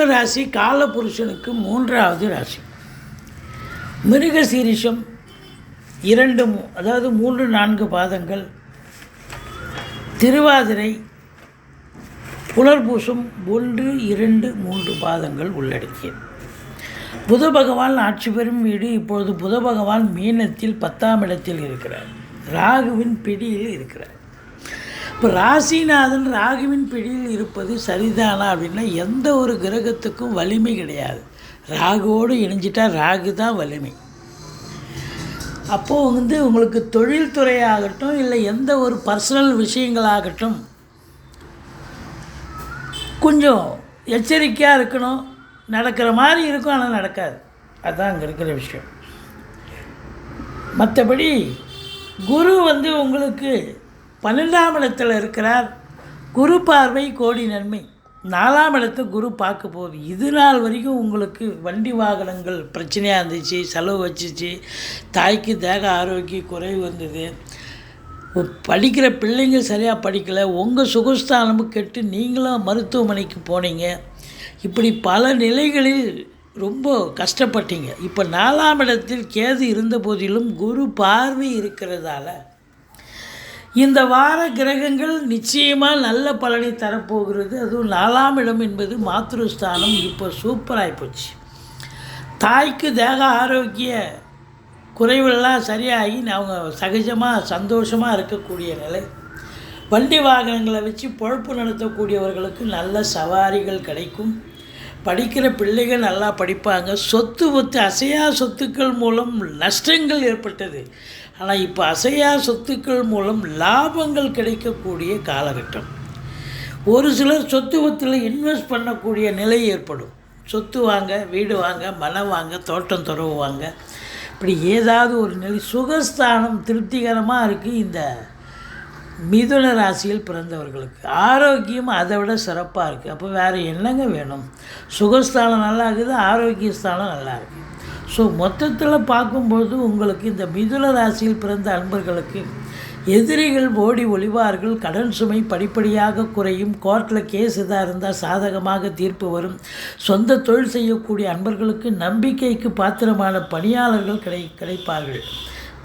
மிதுன ராசி காலபுருஷனுக்கு மூன்றாவது ராசி. மிருக சீரிஷம் இரண்டு அதாவது மூன்று நான்கு பாதங்கள். திருவாதிரை புலர்பூசம் ஒன்று இரண்டு மூன்று பாதங்கள் உள்ளடக்கியது. புத பகவான் ஆட்சி பெறும் வீடு இப்பொழுது புத பகவான் மீனத்தில் பத்தாம் இடத்தில் இருக்கிறார். ராகுவின் பிடியில் இருக்கிறார். இப்போ ராசிநாதன் ராகுவின் பிடியில் இருப்பது சரிதானா அப்படின்னா எந்த ஒரு கிரகத்துக்கும் வலிமை கிடையாது. ராகுவோடு இணைஞ்சிட்டா ராகு தான் வலிமை. அப்போது வந்து உங்களுக்கு தொழில்துறையாகட்டும் இல்லை எந்த ஒரு பர்சனல் விஷயங்களாகட்டும் கொஞ்சம் எச்சரிக்கையாக இருக்கணும். நடக்கிற மாதிரி இருக்கும் ஆனால் நடக்காது. அதுதான் அங்கே இருக்கிற விஷயம். மற்றபடி குரு வந்து உங்களுக்கு பன்னெண்டாம் இடத்தில் இருக்கிறார் குரு பார்வை கோடி நன்மை. நாலாம் இடத்த குரு பார்க்க போகுது. இது நாள் வரைக்கும் உங்களுக்கு வண்டி வாகனங்கள் பிரச்சனையாக இருந்துச்சு செலவு வச்சுச்சு தாய்க்கு தேக ஆரோக்கிய குறைவு வந்தது. படிக்கிற பிள்ளைங்க சரியாக படிக்கலை. உங்கள் சுகஸ்தானமும் கெட்டு நீங்களும் மருத்துவமனைக்கு போனீங்க. இப்படி பல நிலைகளில் ரொம்ப கஷ்டப்பட்டீங்க. இப்போ நாலாம் இடத்தில் கேது இருந்த போதிலும் குரு பார்வை இருக்கிறதால இந்த வார கிரகங்கள் நிச்சயமாக நல்ல பலனை தரப்போகிறது. அதுவும் நாலாம் இடம் என்பது மாத்ருஸ்தானம். இப்போ சூப்பராகி போச்சு. தாய்க்கு தேக ஆரோக்கிய குறைவெல்லாம் சரியாகி அவங்க சகஜமாக சந்தோஷமாக இருக்கக்கூடிய நிலை. வண்டி வாகனங்களை வச்சு பொழப்பு நடத்தக்கூடியவர்களுக்கு நல்ல சவாரிகள் கிடைக்கும். படிக்கிற பிள்ளைகள் நல்லா படிப்பாங்க. சொத்து ஒத்து அசையா சொத்துக்கள் மூலம் நஷ்டங்கள் ஏற்பட்டது. ஆனால் இப்போ அசையா சொத்துக்கள் மூலம் லாபங்கள் கிடைக்கக்கூடிய காலகட்டம். ஒரு சிலர் சொத்து ஒத்தில் இன்வெஸ்ட் பண்ணக்கூடிய நிலை ஏற்படும். சொத்து வாங்க வீடு வாங்க மனம் வாங்க தோட்டம் துறவு வாங்க இப்படி ஏதாவது ஒரு நிலை சுகஸ்தானம் திருப்திகரமாக இருக்குது இந்த மிதுன ராசியில் பிறந்தவர்களுக்கு ஆரோக்கியம் அதை விட சிறப்பாக இருக்குது அப்போ வேறு என்னங்க வேணும்? சுகஸ்தானம் நல்லா இருக்குது ஆரோக்கிய ஸ்தானம் நல்லா இருக்குது ஸோ மொத்தத்தில் பார்க்கும்போது உங்களுக்கு இந்த மிதுன ராசியில் பிறந்த அன்பர்களுக்கு எதிரிகள் ஓடி ஒளிவார்கள் கடன் சுமை படிப்படியாக குறையும் கோர்ட்டில் கேஸ் இதாக இருந்தால் சாதகமாக தீர்ப்பு வரும். சொந்த தொழில் செய்யக்கூடிய அன்பர்களுக்கு நம்பிக்கைக்கு பாத்திரமான பணியாளர்கள் கிடை கிடைப்பார்கள்.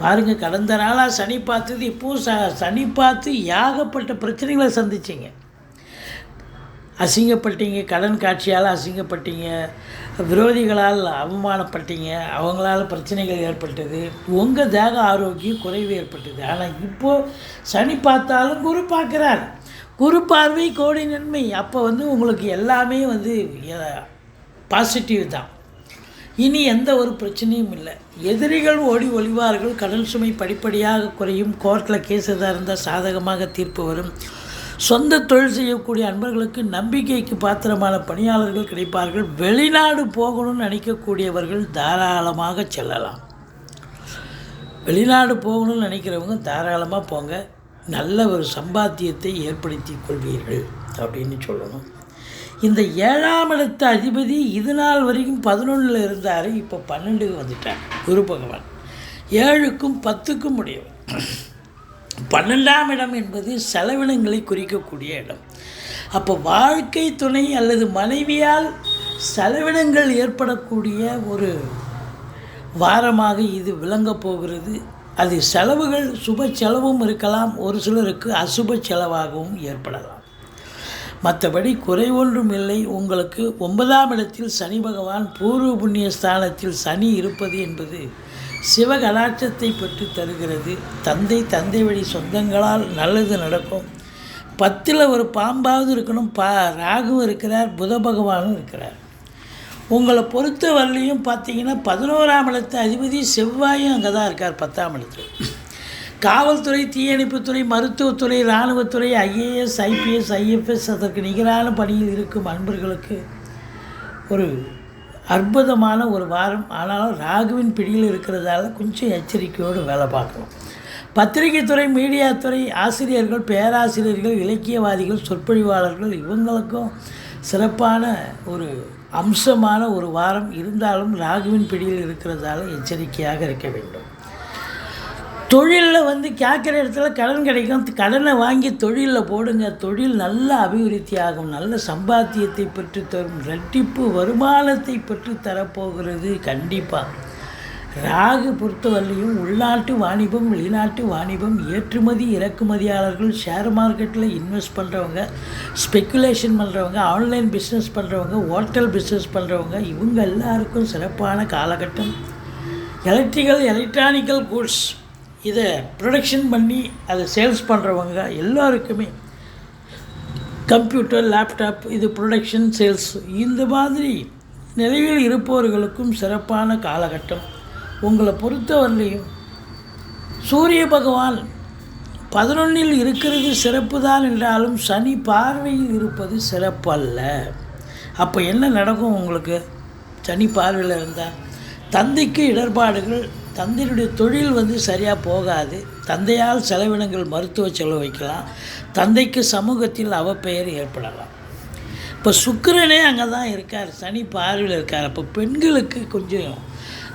பாருங்கள் கடந்த நாளாக சனி பார்த்தது இப்போது ச சனி பார்த்து ஏகப்பட்ட பிரச்சனைகளை சந்திச்சிங்க. அசிங்கப்பட்டீங்க கடன் காட்சியால் அசிங்கப்பட்டீங்க விரோதிகளால் அவமானப்பட்டீங்க அவங்களால் பிரச்சனைகள் ஏற்பட்டது உங்கள் தேக ஆரோக்கியம் குறைவு ஏற்பட்டது. ஆனால் இப்போது சனி பார்த்தாலும் குரு பார்க்குறார். குரு பார்வை கோடி நன்மை. அப்போ வந்து உங்களுக்கு எல்லாமே வந்து பாசிட்டிவ் தான். இனி எந்த ஒரு பிரச்சனையும் இல்லை. எதிரிகள் ஓடி ஒளிவார்கள் கடல் சுமை படிப்படியாக குறையும் கோர்ட்டில் கேஸ் எதாக இருந்தால் சாதகமாக தீர்ப்பு வரும். சொந்த தொழில் செய்யக்கூடிய அன்பர்களுக்கு நம்பிக்கைக்கு பாத்திரமான பணியாளர்கள் கிடைப்பார்கள். வெளிநாடு போகணும்னு நினைக்கக்கூடியவர்கள் தாராளமாக செல்லலாம். வெளிநாடு போகணும்னு நினைக்கிறவங்க தாராளமாக போங்க. நல்ல ஒரு சம்பாத்தியத்தை ஏற்படுத்தி கொள்வீர்கள் அப்படின்னு சொல்லணும். இந்த ஏழாம் இடத்த அதிபதி இது நாள் வரைக்கும் பதினொன்றில் இருந்தார் இப்போ பன்னெண்டுக்கு வந்துட்டார். குரு பகவான். ஏழுக்கும் பத்துக்கும் உடையவர். பன்னெண்டாம் இடம் என்பது செலவினங்களை குறிக்கக்கூடிய இடம். அப்போ வாழ்க்கை துணை அல்லது மனைவியால் செலவினங்கள் ஏற்படக்கூடிய ஒரு வாரமாக இது விளங்கப் போகிறது. அது செலவுகள் சுப செலவும் இருக்கலாம். ஒரு சிலருக்கு அசுப செலவாகவும் ஏற்படலாம். மற்றபடி குறை ஒன்றும் இல்லை. உங்களுக்கு ஒன்பதாம் இடத்தில் சனி பகவான் பூர்வ புண்ணிய ஸ்தானத்தில் சனி இருப்பது என்பது சிவகலாட்சத்தை பெற்று தருகிறது. தந்தை தந்தை வழி சொந்தங்களால் நல்லது நடக்கும். பத்தில் ஒரு பாம்பாவது இருக்கணும். பா ராகுவும் இருக்கிறார் புத பகவானும் இருக்கிறார். உங்களை பொறுத்த வரலையும் பார்த்தீங்கன்னா பதினோராம் இடத்து அதிபதி செவ்வாயும் அங்கே தான் இருக்கார் பத்தாம் இடத்துல. காவல்துறை தீயணைப்புத்துறை மருத்துவத்துறை இராணுவத்துறை ஐஏஎஸ் ஐபிஎஸ் ஐஎஃப்எஸ் அதற்கு நிகரான பணியில் இருக்கும் அன்பர்களுக்கு ஒரு அற்புதமான ஒரு வாரம். ஆனாலும் ராகுவின் பிடியில் இருக்கிறதால கொஞ்சம் எச்சரிக்கையோடு வேலை பார்க்கணும். பத்திரிகைத்துறை மீடியாத்துறை ஆசிரியர்கள் பேராசிரியர்கள் இலக்கியவாதிகள் சொற்பொழிவாளர்கள் இவங்களுக்கும் சிறப்பான ஒரு அம்சமான ஒரு வாரம். இருந்தாலும் ராகுவின் பிடியில் இருக்கிறதால எச்சரிக்கையாக இருக்க வேண்டும். தொழிலில் வந்து கேட்குற இடத்துல கடன் கிடைக்கும். கடனை வாங்கி தொழிலில் போடுங்க. தொழில் நல்ல அபிவிருத்தி ஆகும். நல்ல சம்பாத்தியத்தை பெற்று தரும். ரெட்டிப்பு வருமானத்தை பெற்று தரப்போகிறது. கண்டிப்பாக ராகு பொறுத்தவரையிலையும் உள்நாட்டு வாணிபம் வெளிநாட்டு வாணிபம் ஏற்றுமதி இறக்குமதியாளர்கள் ஷேர் மார்க்கெட்டில் இன்வெஸ்ட் பண்ணுறவங்க ஸ்பெக்குலேஷன் பண்ணுறவங்க ஆன்லைன் பிஸ்னஸ் பண்ணுறவங்க ஹோட்டல் பிஸ்னஸ் பண்ணுறவங்க இவங்க எல்லாருக்கும் சிறப்பான காலகட்டம். எலக்ட்ரிக்கல் எலக்ட்ரானிக்கல் கூட்ஸ் இதை ப்ரொடக்ஷன் பண்ணி அதை சேல்ஸ் பண்ணுறவங்க எல்லாருக்குமே கம்ப்யூட்டர் லேப்டாப் இது ப்ரொடக்ஷன் சேல்ஸ் இந்த மாதிரி நிலையில் இருப்பவர்களுக்கும் சிறப்பான காலகட்டம். உங்களை பொறுத்தவரையிலையும் சூரிய பகவான் பதினொன்றில் இருக்கிறது சிறப்பு தான் என்றாலும் சனி பார்வையில் இருப்பது சிறப்பு அல்ல அப்போ என்ன நடக்கும் உங்களுக்கு? சனி பார்வையில் இருந்தால் தந்தைக்கு இடர்பாடுகள் தந்தையினுடைய தொழில் வந்து சரியாக போகாது. தந்தையால் செலவினங்கள் மருத்துவ செலவு வைக்கலாம். தந்தைக்கு சமூகத்தில் அவப்பெயர் ஏற்படலாம். இப்போ சுக்கரனே அங்கே தான் இருக்கார். சனி பார்வையில் இருக்கார். அப்போ பெண்களுக்கு கொஞ்சம்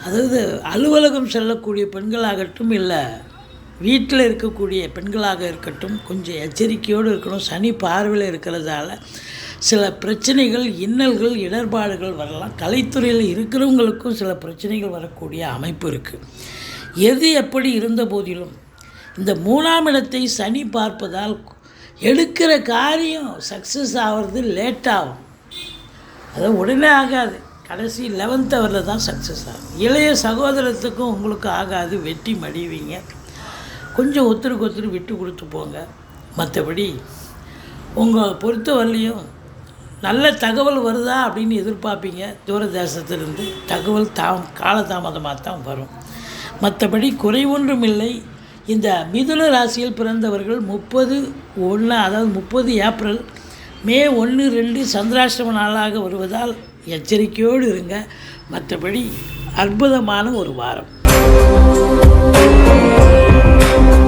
அதாவது அலுவலகம் செல்லக்கூடிய பெண்களாகட்டும் இல்லை வீட்டில் இருக்கக்கூடிய பெண்களாக இருக்கட்டும் கொஞ்சம் எச்சரிக்கையோடு இருக்கணும். சனி பார்வையில் இருக்கிறதால சில பிரச்சனைகள் இன்னல்கள் இடர்பாடுகள் வரலாம். கலைத்துறையில் இருக்கிறவங்களுக்கும் சில பிரச்சனைகள் வரக்கூடிய அமைப்பு இருக்குது எது எப்படி இருந்த போதிலும் இந்த மூணாம் இடத்தை சனி பார்ப்பதால் எடுக்கிற காரியம் சக்ஸஸ் ஆகிறது லேட் ஆகும். அது உடனே ஆகாது. கடைசி லெவன்த் அவரில் தான் சக்ஸஸ் ஆகும். இளைய சகோதரத்துக்கும் உங்களுக்கு ஆகாது. வெட்டி மடிவீங்க. கொஞ்சம் ஒருத்தருக்கு ஒருத்தர் விட்டு கொடுத்து போங்க. மற்றபடி உங்கள் பொறுத்த வரலையும் நல்ல தகவல் வருதா அப்படின்னு எதிர்பார்ப்பீங்க. தூரதேசத்திலிருந்து தகவல் தாம் காலதாமதமாக தான் வரும். மற்றபடி குறை ஒன்றும் இல்லை. இந்த மிதுன ராசியில் பிறந்தவர்கள் முப்பது ஒன்று அதாவது முப்பது ஏப்ரல் மே ஒன்று ரெண்டு சந்திராஷ்டம நாளாக வருவதால் எச்சரிக்கையோடு இருங்க. மற்றபடி அற்புதமான ஒரு வாரம். Thank you.